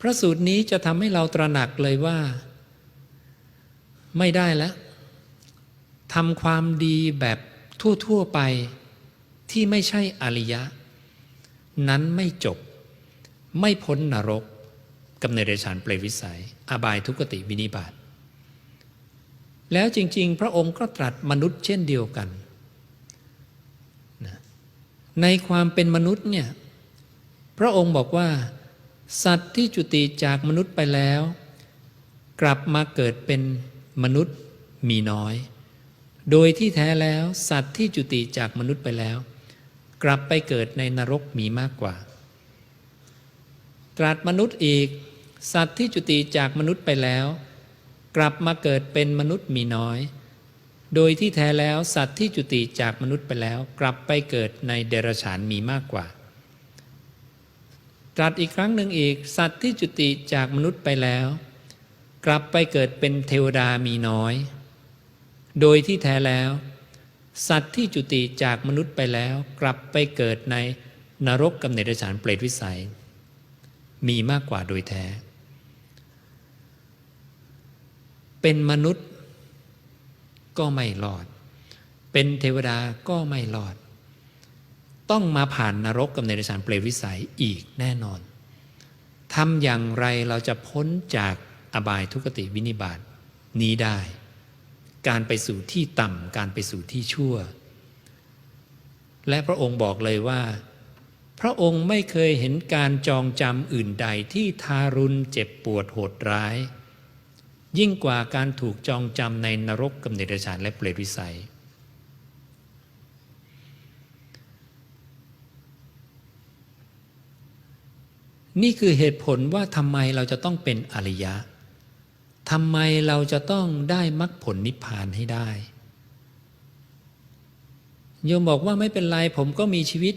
พระสูตรนี้จะทำให้เราตระหนักเลยว่า ไม่ได้แล้วทำความดีแบบทั่ว ๆ ไปที่ไม่ใช่อริยะ นั้นไม่จบ ไม่พ้นนรกกำเนิดเดชานเปรวิสัย อบายทุกติวินิบาตแล้วจริง ๆ พระองค์ก็ตรัสมนุษย์เช่นเดียวกัน ในความเป็นมนุษย์เนี่ย พระองค์บอกว่า สัตว์ที่จุติจากมนุษย์ไปแล้ว กลับมาเกิดเป็นมนุษย์มีน้อย โดยที่แท้แล้วสัตว์ที่จุติจากมนุษย์ไปแล้ว กลับไปเกิดในนรกมีมากกว่า ตรัสมนุษย์อีก สัตว์ที่จุติจากมนุษย์ไปแล้ว กลับมาเกิดเป็นมนุษย์มีน้อย โดยที่แท้แล้วสัตว์ที่จุติจากมนุษย์ไปแล้ว กลับไปเกิดในเดรัจฉานมีมากกว่า ตรัสอีกครั้งหนึ่งอีก สัตว์ที่จุติจากมนุษย์ไปแล้ว กลับไปเกิดเป็นเทวดามีน้อย โดยที่แท้แล้ว สัตว์ที่จุติจากมนุษย์ไปแล้ว กลับไปเกิดในนรกกำเนิดดรัจฉานเปรตวิสัย มีมากกว่าโดยแท้ เป็นมนุษย์ก็ไม่รอด เป็นเทวดาก็ไม่รอด ต้องมาผ่านนรกกับในเดชานเปรตวิสัยอีกแน่นอนทำอย่างไรเราจะพ้นจากอบายทุกติวินิบาตนี้ได้ การไปสู่ที่ต่ำการไปสู่ที่ชั่ว และพระองค์บอกเลยว่า พระองค์ไม่เคยเห็นการจองจำอื่นใดที่ทารุณเจ็บปวดโหดร้าย ยิ่งกว่าการถูกจองจำในนรกกำเนิดฉานและเปรตวิสัย นี่คือเหตุผลว่าทำไมเราจะต้องเป็นอริยะทำไมเราจะต้องได้มรรคผลนิพพานให้ได้ โยมบอกว่าไม่เป็นไรผมก็มีชีวิต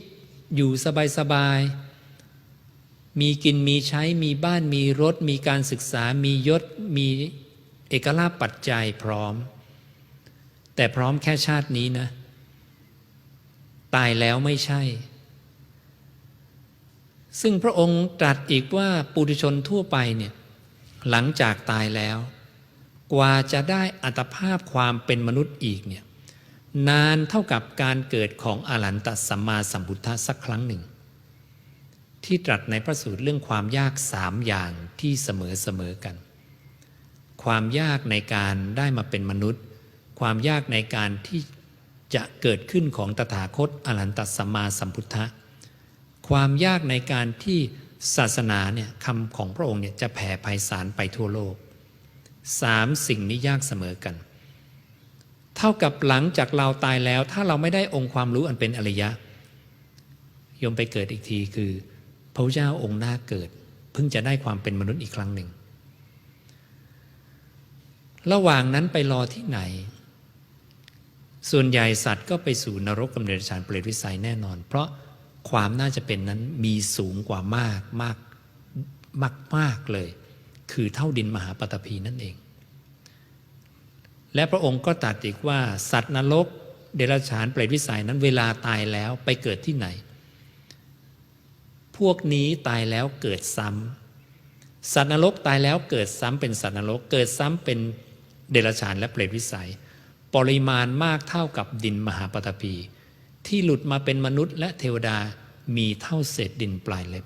อยู่สบายๆ มีกินมีใช้มีบ้านมีรถ มีการศึกษามียศ มีเอกลาภปัจจัยพร้อม แต่พร้อมแค่ชาตินี้นะ ตายแล้วไม่ใช่ ซึ่งพระองค์ตรัสอีกว่าปุถุชนทั่วไปเนี่ยหลังจากตายแล้ว กว่าจะได้อัตภาพความเป็นมนุษย์อีกเนี่ยนานเท่ากับการเกิดของอรันตสัมมาสัมพุทธะสักครั้งหนึ่ง ที่ตรัสในพระสูตรเรื่องความยากสามอย่างที่เสมอเสมอกัน ความยากในการได้มาเป็นมนุษย์ ความยากในการที่จะเกิดขึ้นของตถาคตอรันตสัมมาสัมพุทธะ ความยากในการที่ศาสนาเนี่ยคำของพระองค์เนี่ยจะแผ่ไพศาลไปทั่วโลกสามสิ่งนี้ยากเสมอกัน เท่ากับหลังจากเราตายแล้ว ถ้าเราไม่ได้องค์ความรู้อันเป็นอริยะยมไปเกิดอีกทีคือ พระเจ้าองค์หน้าเกิด เพิ่งจะได้ความเป็นมนุษย์อีกครั้งหนึ่ง ระหว่างนั้นไปรอที่ไหน ส่วนใหญ่สัตว์ก็ไปสู่นรกกำเนิดฉานเปรตวิสัยแน่นอน เพราะ ความน่าจะเป็นนั้นมีสูงกว่ามากมากมากมากเลย คือเท่าดินมหาปฐพีนั่นเอง และพระองค์ก็ตรัสอีกว่า สัตว์นรก เดรัจฉานเปรตวิสัยนั้นเวลาตายแล้วไปเกิดที่ไหน พวกนี้ตายแล้วเกิดซ้ำสัตว์นรกตายแล้วเกิดซ้ำเป็นสัตว์นรก เกิดซ้ำเป็นเดรัจฉานและเปรตวิสัย ปริมาณมากเท่ากับดินมหาปฐพี ที่หลุดมาเป็นมนุษย์และเทวดามีเท่าเศษดินปลายเล็บ